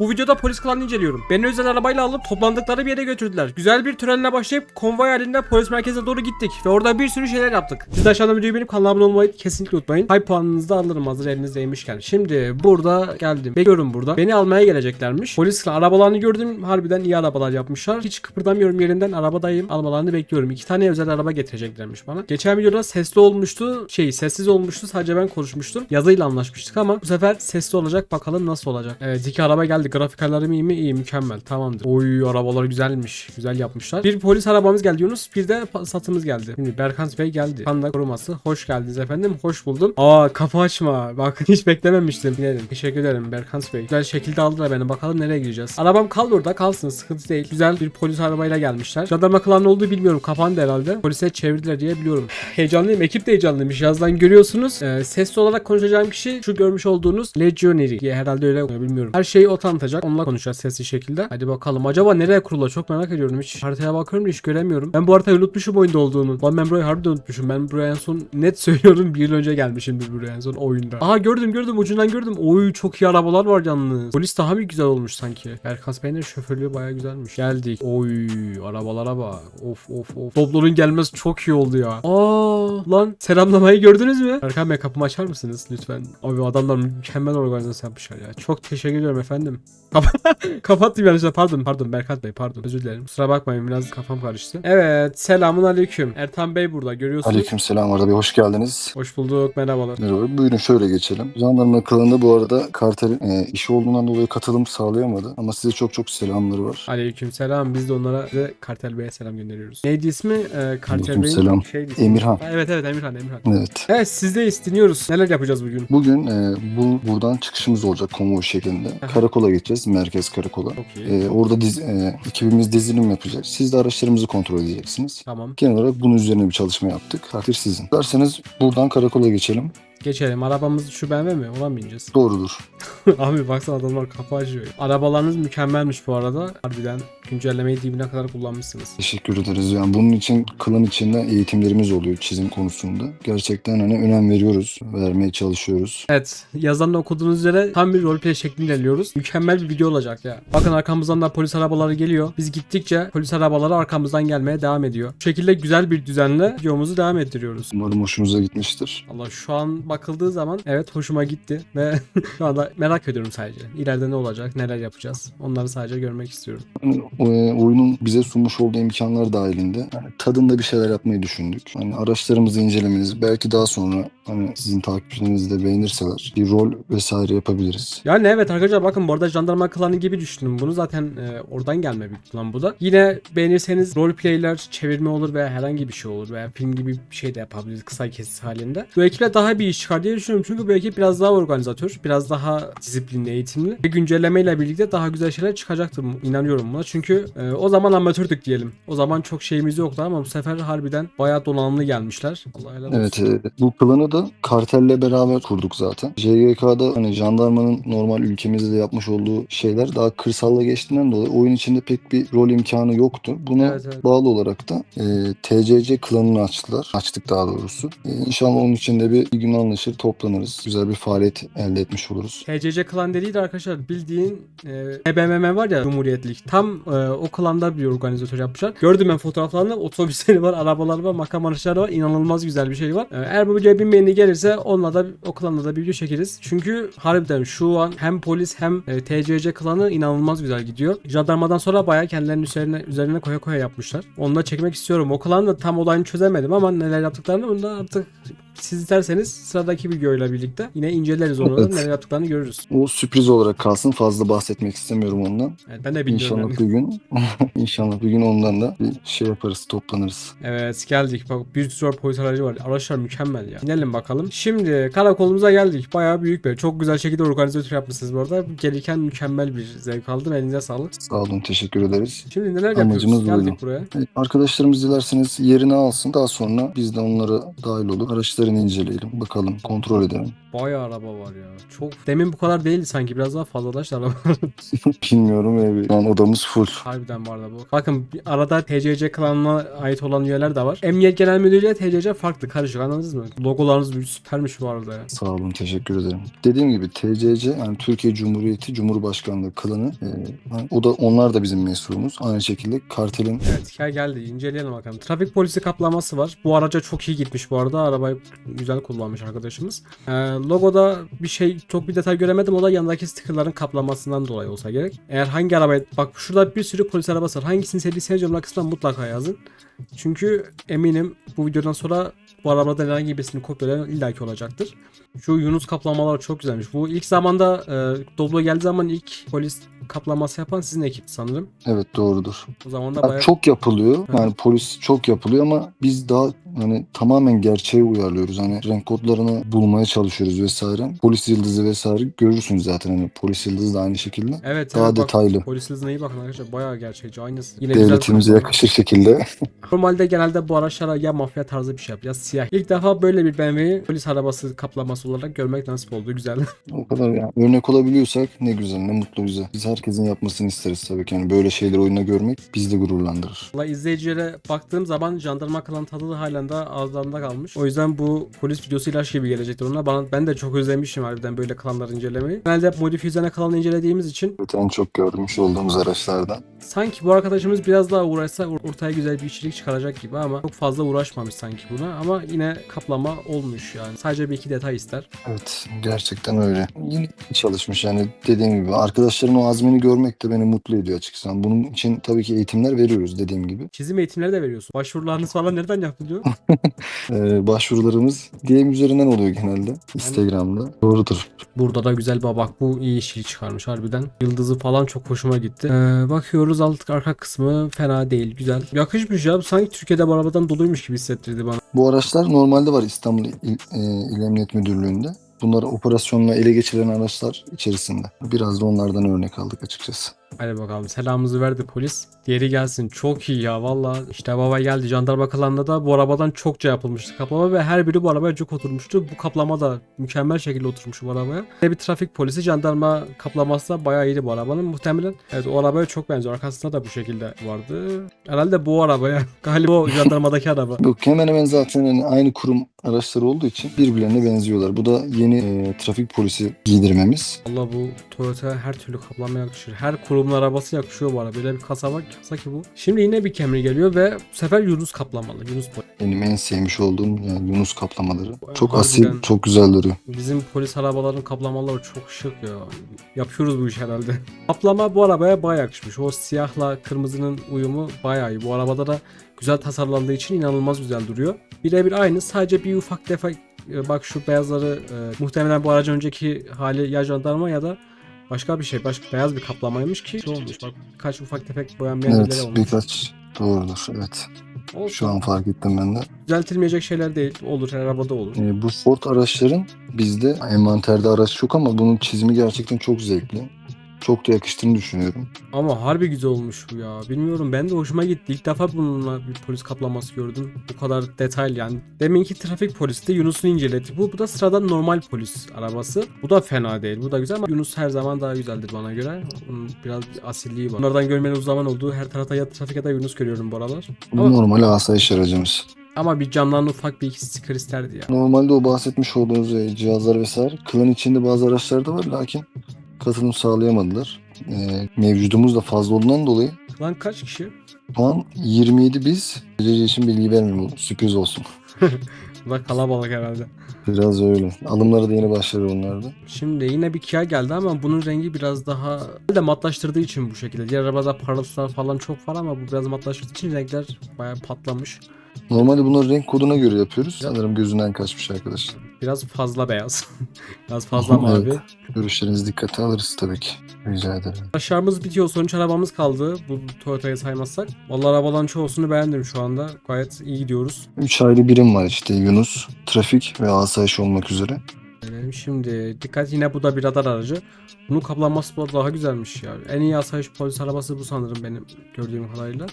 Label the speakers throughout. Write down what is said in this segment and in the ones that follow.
Speaker 1: Bu videoda polis klanını inceliyorum. Beni özel arabayla alıp toplandıkları bir yere götürdüler. Güzel bir törenle başlayıp konvoy halinde polis merkezine doğru gittik ve orada bir sürü şeyler yaptık. Siz de aşağıdan videoyu beğenip kanala abone olmayı kesinlikle unutmayın. Hype puanınızı da alırım hazır elinizdeymişken. Şimdi burada geldim. Bekliyorum burada. Beni almaya geleceklermiş. Polis klan arabalarını gördüm. Harbiden iyi arabalar yapmışlar. Hiç kıpırdamıyorum yerinden arabadayım. Almalarını bekliyorum. İki tane özel araba getireceklermiş bana. Geçen videoda sesli olmuştu. Şey sessiz olmuştu. Sadece ben konuşmuştum. Yazıyla anlaşmıştık ama bu sefer sesli olacak. Bakalım nasıl olacak. Evet iki araba geldi. Grafikerlerim iyi mi? İyi mükemmel. Tamamdır. Oy arabalar güzelmiş. Güzel yapmışlar. Bir polis arabamız geldi Yunus. Bir de satımız geldi. Şimdi Berkant Bey geldi. Panda koruması. Hoş geldiniz efendim. Hoş buldum. Aa kapı açma. Bak hiç beklememiştim. Binelim. Teşekkür ederim Berkant Bey. Güzel şekilde aldılar beni. Bakalım nereye gideceğiz. Arabam kal orada. Kalsın. Sıkıntı değil. Güzel bir polis arabayla gelmişler. Jandarma klanı olduğu bilmiyorum. Kapandı herhalde. Polise çevirdiler diye biliyorum. Heyecanlıyım. Ekip de heyecanlıymış. Yazdan görüyorsunuz. Ee, sesli olarak konuşacağım kişi şu görmüş olduğunuz Legionary herhalde öyle bilmiyorum. Her şeyi o tanıtacak. Onunla konuşacağız sesli şekilde. Hadi bakalım. Acaba nereye kurulur? Çok merak ediyorum. Hiç haritaya bakıyorum da hiç göremiyorum. Ben bu haritayı unutmuşum oyunda olduğunu. Lan ben burayı harbiden unutmuşum. Ben buraya en son net söylüyorum. Bir yıl önce gelmişimdir buraya en son oyunda. Aha gördüm gördüm. Ucundan gördüm. Oy çok iyi arabalar var yalnız. Polis daha bir güzel olmuş sanki. Berkas Bey'in şoförlüğü baya güzelmiş. Geldik. Oy arabalara bak. Of of of. Doblo'nun gelmesi çok iyi oldu ya. Aa lan selamlamayı gördünüz mü? Erkan Bey kapımı açar mısınız lütfen? Abi adamlar mükemmel organizasyon yapmışlar ya. Çok teşekkür ediyorum efendim. Kap- Kapattım yanlışlıkla. Pardon pardon Berkat Bey pardon. Özür dilerim. Kusura bakmayın biraz kafam karıştı. Evet selamun aleyküm. Ertan Bey burada görüyorsunuz.
Speaker 2: Aleykümselam Arda Bey, hoş geldiniz.
Speaker 1: Hoş bulduk merhabalar.
Speaker 2: Merhaba, buyurun şöyle geçelim. Jandarma kılığında bu arada kartel e, işi olduğundan dolayı katılım sağlayamadı. Ama size çok çok selamları var.
Speaker 1: Aleyküm selam. Biz de onlara ve Kartel Bey'e selam gönderiyoruz. Neydi ismi? Ee, Kartel
Speaker 2: Aleyküm
Speaker 1: Bey'in
Speaker 2: selam.
Speaker 1: şeydi ismi.
Speaker 2: Emirhan.
Speaker 1: Ha, Evet evet Emirhan Emirhan.
Speaker 2: Evet.
Speaker 1: Evet sizdeyiz dinliyoruz. Neler yapacağız bugün?
Speaker 2: Bugün e, bu buradan çıkışımız olacak konvoy şeklinde. Karakola geçeceğiz, merkez karakola.
Speaker 1: Çok iyi.
Speaker 2: E, orada diz, e, ekibimiz dizilim yapacak. Siz de araçlarımızı kontrol edeceksiniz.
Speaker 1: Tamam.
Speaker 2: Genel olarak bunun üzerine bir çalışma yaptık. Takdir sizin. Derseniz buradan karakola geçelim.
Speaker 1: Geçelim. Arabamız şu BMW mi? Ona mı bineceğiz?
Speaker 2: Doğrudur.
Speaker 1: Abi baksana adamlar kafa açıyor. Arabalarınız mükemmelmiş bu arada. Harbiden güncellemeyi dibine kadar kullanmışsınız.
Speaker 2: Teşekkür ederiz. Yani bunun için klan içinde eğitimlerimiz oluyor çizim konusunda. Gerçekten hani önem veriyoruz, vermeye çalışıyoruz.
Speaker 1: Evet yazdan da okuduğunuz üzere tam bir roleplay şeklinde ilerliyoruz. Mükemmel bir video olacak ya. Bakın arkamızdan da polis arabaları geliyor. Biz gittikçe polis arabaları arkamızdan gelmeye devam ediyor. Bu şekilde güzel bir düzenle videomuzu devam ettiriyoruz.
Speaker 2: Umarım hoşunuza gitmiştir.
Speaker 1: Allah şu an bakıldığı zaman evet hoşuma gitti ve şu anda merak ediyorum sadece. İleride ne olacak, neler yapacağız. Onları sadece görmek istiyorum.
Speaker 2: Hani, e, oyunun bize sunmuş olduğu imkanlar dahilinde hani, tadında bir şeyler yapmayı düşündük. Hani araçlarımızı incelemeniz, belki daha sonra hani sizin takipçileriniz de beğenirseler bir rol vesaire yapabiliriz.
Speaker 1: Yani evet arkadaşlar bakın bu arada jandarma klanı gibi düşünün bunu zaten e, oradan gelme bir klan bu da. Yine beğenirseniz roleplayler çevirme olur veya herhangi bir şey olur veya film gibi bir şey de yapabiliriz kısa kesit halinde. Bu ekiple daha bir iş çıkar diye düşünüyorum çünkü bu ekip biraz daha organizatör, biraz daha disiplinli, eğitimli ve güncellemeyle birlikte daha güzel şeyler çıkacaktır inanıyorum buna. Çünkü e, o zaman amatördük diyelim. O zaman çok şeyimiz yoktu ama bu sefer harbiden bayağı donanımlı gelmişler. Allah helal olsun.
Speaker 2: Evet, e, bu planı da kartelle beraber kurduk zaten. JGK'da hani jandarmanın normal ülkemizde de yapmış olduğu şeyler daha kırsalla geçtiğinden dolayı oyun içinde pek bir rol imkanı yoktu. Buna
Speaker 1: Evet, evet.
Speaker 2: bağlı olarak da e, TCC klanını açtılar. Açtık daha doğrusu. E, inşallah onun içinde bir, bir gün anlaşır toplanırız. Güzel bir faaliyet elde etmiş oluruz.
Speaker 1: TCC klan dediği de arkadaşlar bildiğin e, EBMM var ya Cumhuriyetlik. Tam e, o klanda bir organizatör yapmışlar. Gördüm ben fotoğraflarını. Otobüsleri var, arabalar var, makam araçları var. İnanılmaz güzel bir şey var. E, eğer bu videoya bin gelirse onunla da o klanla da bir video çekeriz. Çünkü harbiden şu an hem polis hem e, TCC klanı inanılmaz güzel gidiyor. Jandarmadan sonra bayağı kendilerinin üzerine üzerine koya koya yapmışlar. Onu da çekmek istiyorum. O klan tam olayını çözemedim ama neler yaptıklarını bunu da artık siz isterseniz sıradaki videoyla birlikte yine inceleriz onu
Speaker 2: Evet.
Speaker 1: neler yaptıklarını görürüz.
Speaker 2: O sürpriz olarak kalsın. Fazla bahsetmek istemiyorum ondan.
Speaker 1: Evet, ben de bilmiyorum.
Speaker 2: İnşallah bir gün inşallah bir gün ondan da bir şey yaparız, toplanırız.
Speaker 1: Evet geldik. Bak bir sürü polis aracı var. Araçlar mükemmel ya. İnelim bakalım. Şimdi karakolumuza geldik. Bayağı büyük bir. Çok güzel şekilde organizatör yapmışsınız bu arada. Gelirken mükemmel bir zevk aldım. Elinize sağlık.
Speaker 2: Sağ olun, teşekkür ederiz.
Speaker 1: Şimdi neler
Speaker 2: Amacımız
Speaker 1: yapıyoruz? Geldik buraya.
Speaker 2: Evet, Arkadaşlarımız dilerseniz yerini alsın. Daha sonra biz de onlara dahil olur. Araçları araçlarını inceleyelim. Bakalım, kontrol edelim.
Speaker 1: Bayağı araba var ya. Çok demin bu kadar değildi sanki. Biraz daha fazlalaştı araba.
Speaker 2: Bilmiyorum evi. Şu an odamız full.
Speaker 1: Harbiden bu arada bu. Bakın bir arada TCC klanına ait olan üyeler de var. Emniyet Genel Müdürlüğü ile TCC farklı. Karışık anladınız mı? Logolarınız bir süpermiş bu arada ya.
Speaker 2: Sağ olun, teşekkür ederim. Dediğim gibi TCC yani Türkiye Cumhuriyeti Cumhurbaşkanlığı klanı. e, yani o da onlar da bizim mensuğumuz. Aynı şekilde kartelin
Speaker 1: Evet hikaye geldi. İnceleyelim bakalım. Trafik polisi kaplaması var. Bu araca çok iyi gitmiş bu arada. Arabayı güzel kullanmış arkadaşımız. Ee, logoda bir şey çok bir detay göremedim. O da yanındaki stickerların kaplamasından dolayı olsa gerek. Eğer hangi arabayı... Bak şurada bir sürü polis arabası var. Hangisini sevdiyseniz yorumlar kısmına mutlaka yazın. Çünkü eminim bu videodan sonra bu arabadan herhangi birisini kopyalayan illaki olacaktır. Şu Yunus kaplamalar çok güzelmiş. Bu ilk zamanda e, Doblo geldiği zaman ilk polis kaplaması yapan sizin ekip sanırım.
Speaker 2: evet doğrudur.
Speaker 1: O zaman da
Speaker 2: Ya
Speaker 1: bayağı...
Speaker 2: çok yapılıyor.
Speaker 1: Evet.
Speaker 2: Yani polis çok yapılıyor ama biz daha hani tamamen gerçeğe uyarlıyoruz. Hani renk kodlarını bulmaya çalışıyoruz vesaire. Polis yıldızı vesaire görürsünüz zaten hani polis yıldızı da aynı şekilde.
Speaker 1: Evet,
Speaker 2: Daha
Speaker 1: evet bak,
Speaker 2: detaylı.
Speaker 1: polis hızına iyi bakın arkadaşlar bayağı gerçekçi aynısı. Yine
Speaker 2: Devletimize yakışır şekilde.
Speaker 1: Normalde genelde bu araçlara ya mafya tarzı bir şey yap ya siyah. İlk defa böyle bir BMW'yi polis arabası kaplaması olarak görmek nasip oldu güzel.
Speaker 2: o kadar yani. Örnek olabiliyorsak ne güzel ne mutlu bize. Biz herkesin yapmasını isteriz tabii ki. Yani böyle şeyleri oyunda görmek bizi de gururlandırır.
Speaker 1: Valla izleyicilere baktığım zaman jandarma kalan tadı da halen de ağızlarında kalmış. O yüzden bu polis videosu ilaç gibi gelecektir ona. Bana, ben de çok özlemişim harbiden böyle kalanları incelemeyi. Genelde modifiye üzerine kalan incelediğimiz için
Speaker 2: Evet, en çok görmüş olduğumuz araçlardan.
Speaker 1: sanki bu arkadaşımız biraz daha uğraşsa or- ortaya güzel bir içerik çıkaracak gibi ama çok fazla uğraşmamış sanki buna. Ama yine kaplama olmuş yani. Sadece bir iki detay ister.
Speaker 2: Evet gerçekten öyle. İyi çalışmış yani dediğim gibi. Arkadaşların o azmini görmek de beni mutlu ediyor açıkçası. Yani Bunun için tabii ki eğitimler veriyoruz dediğim gibi.
Speaker 1: Çizim eğitimleri de veriyorsun. Başvurularınız falan nereden yapılıyor?
Speaker 2: Ee, başvurularımız DM üzerinden oluyor genelde. Instagram'da. Doğrudur.
Speaker 1: Burada da güzel bir bak bu iyi işi çıkarmış harbiden. Yıldızı falan çok hoşuma gitti. Ee, bakıyoruz alt arka kısmı fena değil güzel. Yakışmış ya sanki Türkiye'de bu arabadan doluymuş gibi hissettirdi bana.
Speaker 2: Bu araçlar normalde var İstanbul İl, e, İl Emniyet Müdürlüğü'nde. Bunlar operasyonla ele geçirilen araçlar içerisinde. Biraz da onlardan örnek aldık açıkçası.
Speaker 1: Hadi bakalım selamımızı verdi polis. Diğeri gelsin. Çok iyi ya valla. İşte baba geldi. Jandarma kalanında da bu arabadan çokça yapılmıştı kaplama ve her biri bu arabaya çok oturmuştu. Bu kaplama da mükemmel şekilde oturmuş bu arabaya. Bir trafik polisi jandarma kaplaması da bayağı iyiydi bu arabanın. Muhtemelen evet o arabaya çok benziyor. Arkasında da bu şekilde vardı. Herhalde bu arabaya. Galiba o jandarmadaki araba.
Speaker 2: Yok hemen hemen zaten hani aynı kurum araçları olduğu için birbirlerine benziyorlar. Bu da yeni e, trafik polisi giydirmemiz.
Speaker 1: Allah bu Toyota her türlü kaplama yakışır. Her kurumun arabası yakışıyor bu araba. Böyle bir kasa bak kasa ki bu. Şimdi yine bir Camry geliyor ve bu sefer Yunus kaplamalı. Yunus polis.
Speaker 2: Benim en sevmiş olduğum yani Yunus kaplamaları. Çok
Speaker 1: Harbiden.
Speaker 2: asil, çok güzel duruyor.
Speaker 1: Bizim polis arabaların kaplamaları çok şık ya. Yapıyoruz bu iş herhalde. Kaplama bu arabaya bayağı yakışmış. O siyahla kırmızının uyumu bayağı iyi. Bu arabada da güzel tasarlandığı için inanılmaz güzel duruyor. Birebir aynı. Sadece bir ufak defa e, bak şu beyazları e, muhtemelen bu aracın önceki hali ya jandarma ya da başka bir şey. Başka beyaz bir kaplamaymış ki şey olmuş. Bak birkaç ufak tefek boyanmayan
Speaker 2: Evet
Speaker 1: olmuş.
Speaker 2: birkaç doğrudur evet.
Speaker 1: Olsun.
Speaker 2: Şu an fark ettim ben de.
Speaker 1: Düzeltilmeyecek şeyler değil. Olur her arabada olur.
Speaker 2: E, bu Ford araçların bizde envanterde araç çok ama bunun çizimi gerçekten çok zevkli. Çok da yakıştığını düşünüyorum.
Speaker 1: Ama harbi güzel olmuş bu ya. Bilmiyorum ben de hoşuma gitti. İlk defa bununla bir polis kaplaması gördüm. Bu kadar detaylı yani. Deminki trafik polisi de Yunus'un inceledi. Bu, bu da sıradan normal polis arabası. Bu da fena değil. Bu da güzel ama Yunus her zaman daha güzeldir bana göre. Bunun biraz bir asilliği var. Bunlardan görmenin uzun zaman oldu. Her tarafta ya trafik ya da Yunus görüyorum bu aralar.
Speaker 2: Bu
Speaker 1: Ama-
Speaker 2: normal asayiş aracımız.
Speaker 1: Ama bir camdan ufak bir iki sticker isterdi ya.
Speaker 2: Normalde o bahsetmiş olduğunuz e, cihazlar vesaire klan içinde bazı araçlarda var lakin katılım sağlayamadılar. E, mevcudumuz da fazla olduğundan dolayı
Speaker 1: Lan kaç kişi?
Speaker 2: şu an 27 biz. Gece için bilgi vermeyeyim sürpriz olsun.
Speaker 1: Da kalabalık herhalde.
Speaker 2: Biraz öyle. Alımları da yeni başladı onlarda.
Speaker 1: Şimdi yine bir Kia geldi ama bunun rengi biraz daha de matlaştırdığı için bu şekilde. Diğer arabada parıltılar falan çok var ama bu biraz matlaştırdığı için renkler bayağı patlamış.
Speaker 2: Normalde bunları renk koduna göre yapıyoruz. Sanırım gözünden kaçmış arkadaşlar.
Speaker 1: Biraz fazla beyaz. biraz fazla mavi.
Speaker 2: Evet. Görüşlerinizi dikkate alırız tabii ki. Rica ederim.
Speaker 1: Aşağımız bitiyor. Son üç arabamız kaldı. Bu Toyota'yı saymazsak. Vallahi arabaların çoğusunu beğendim şu anda. Gayet iyi gidiyoruz.
Speaker 2: 3 ayrı birim var işte Yunus, trafik ve asayiş olmak üzere.
Speaker 1: Gelelim Şimdi dikkat yine bu da bir radar aracı. Bunun kaplaması bu arada daha güzelmiş ya. En iyi asayiş polis arabası bu sanırım benim gördüğüm kadarıyla.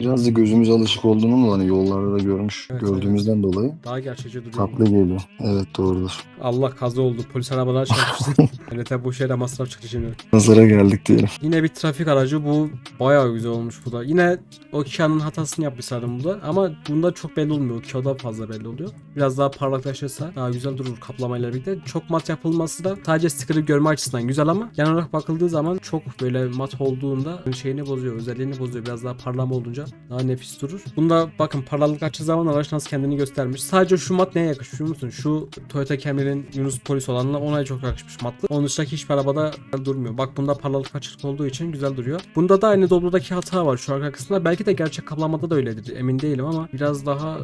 Speaker 2: Biraz da gözümüz alışık olduğunun da hani yollarda da görmüş
Speaker 1: Evet,
Speaker 2: gördüğümüzden dolayı
Speaker 1: Daha gerçekçi duruyor.
Speaker 2: tatlı geliyor. Evet doğrudur.
Speaker 1: Allah kaza oldu. Polis arabalar çarpıştı. evet tabi bu şeyle masraf çıktı şimdi.
Speaker 2: Nazara geldik diyelim.
Speaker 1: Yine bir trafik aracı bu bayağı güzel olmuş bu da. Yine o Kia'nın hatasını yapmış sanırım bu da ama bunda çok belli olmuyor. O Kia'da fazla belli oluyor. Biraz daha parlaklaşırsa daha güzel durur kaplamayla birlikte. Çok mat yapılması da sadece sticker'ı görme açısından güzel ama genel olarak bakıldığı zaman çok böyle mat olduğunda şeyini bozuyor, özelliğini bozuyor. Biraz daha parlama olunca daha nefis durur. Bunda bakın parlaklık açtığı zaman araç nasıl kendini göstermiş. Sadece şu mat neye yakışmış biliyor musun? Şu Toyota Camry'nin Yunus Polis olanla ona çok yakışmış matlı. Onun dışındaki hiçbir arabada durmuyor. Bak bunda parlaklık açık olduğu için güzel duruyor. Bunda da aynı Doblo'daki hata var şu arka kısmında. Belki de gerçek kaplamada da öyledir. Emin değilim ama biraz daha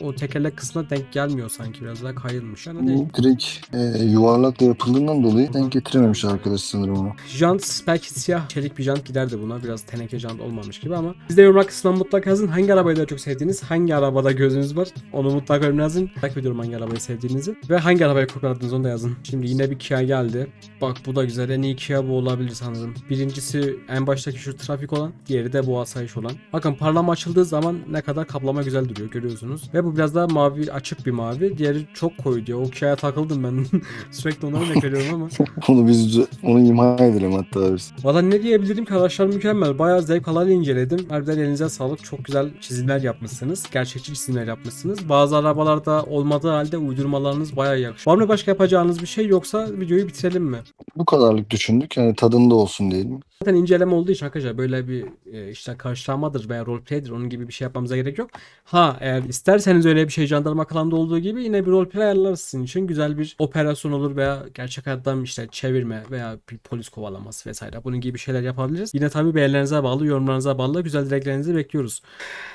Speaker 1: o tekerlek kısmına denk gelmiyor sanki. Biraz daha kayılmış. Yani değil.
Speaker 2: Bu direkt e, yuvarlakla yapıldığından dolayı denk getirememiş arkadaş sanırım onu.
Speaker 1: Jant belki siyah çelik bir jant giderdi buna. Biraz teneke jant olmamış gibi ama siz de yorumlar kısmına mutlaka yazın. Hangi arabayı daha çok sevdiğiniz, hangi arabada gözünüz var onu mutlaka yorumlara yazın. Merak ediyorum hangi arabayı sevdiğinizi ve hangi arabayı kopyaladınız onu da yazın. Şimdi yine bir Kia geldi. Bak bu da güzel. En iyi Kia bu olabilir sanırım. Birincisi en baştaki şu trafik olan. Diğeri de bu asayiş olan. Bakın parlama açıldığı zaman ne kadar kaplama güzel duruyor görüyorsunuz. Ve bu biraz daha mavi açık bir mavi. Diğeri çok koyu diyor. O Kia'ya takıldım ben. Sürekli ona örnek veriyorum ama.
Speaker 2: Onu biz onu imha edelim hatta biz.
Speaker 1: Valla ne diyebilirim ki arkadaşlar mükemmel. Bayağı zevk alarak inceledim. Harbiden elinize sağlık. Çok güzel çizimler yapmışsınız. Gerçekçi çizimler yapmışsınız. Bazı arabalarda olmadığı halde uydurmalarınız bayağı yakışıyor. Var mı başka yapacağınız bir şey yoksa videoyu bitirelim mi?
Speaker 2: Bu kadarlık düşündük. Yani tadında olsun diyelim.
Speaker 1: Zaten inceleme olduğu için arkadaşlar böyle bir e, işte karşılamadır veya roleplay'dir onun gibi bir şey yapmamıza gerek yok. Ha eğer isterseniz öyle bir şey jandarma klanında olduğu gibi yine bir roleplay ayarlarız sizin için. Güzel bir operasyon olur veya gerçek hayattan işte çevirme veya bir polis kovalaması vesaire. Bunun gibi şeyler yapabiliriz. Yine tabii beğenilerinize bağlı, yorumlarınıza bağlı güzel dileklerinizi bekliyoruz.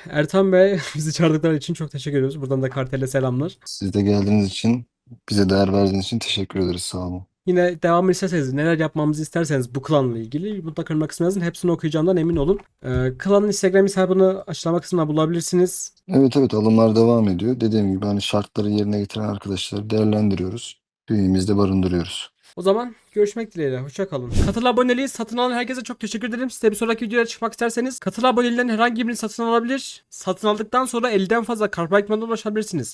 Speaker 1: Ertan Bey bizi çağırdıkları için çok teşekkür ediyoruz. Buradan da kartelle selamlar.
Speaker 2: Siz de geldiğiniz için, bize değer verdiğiniz için teşekkür ederiz. Sağ olun.
Speaker 1: Yine devam isterseniz neler yapmamızı isterseniz bu klanla ilgili mutlaka yorumlar kısmına yazın. Hepsini okuyacağımdan emin olun. Ee, klanın Instagram hesabını açıklama kısmına bulabilirsiniz.
Speaker 2: Evet evet alımlar devam ediyor. Dediğim gibi hani şartları yerine getiren arkadaşları değerlendiriyoruz. Bünyemizde barındırıyoruz.
Speaker 1: O zaman görüşmek dileğiyle. Hoşça kalın. Katıl aboneliği satın alan herkese çok teşekkür ederim. Size bir sonraki videoya çıkmak isterseniz katıl aboneliğinden herhangi birini satın alabilir. Satın aldıktan sonra 50'den fazla karpaytmana ulaşabilirsiniz.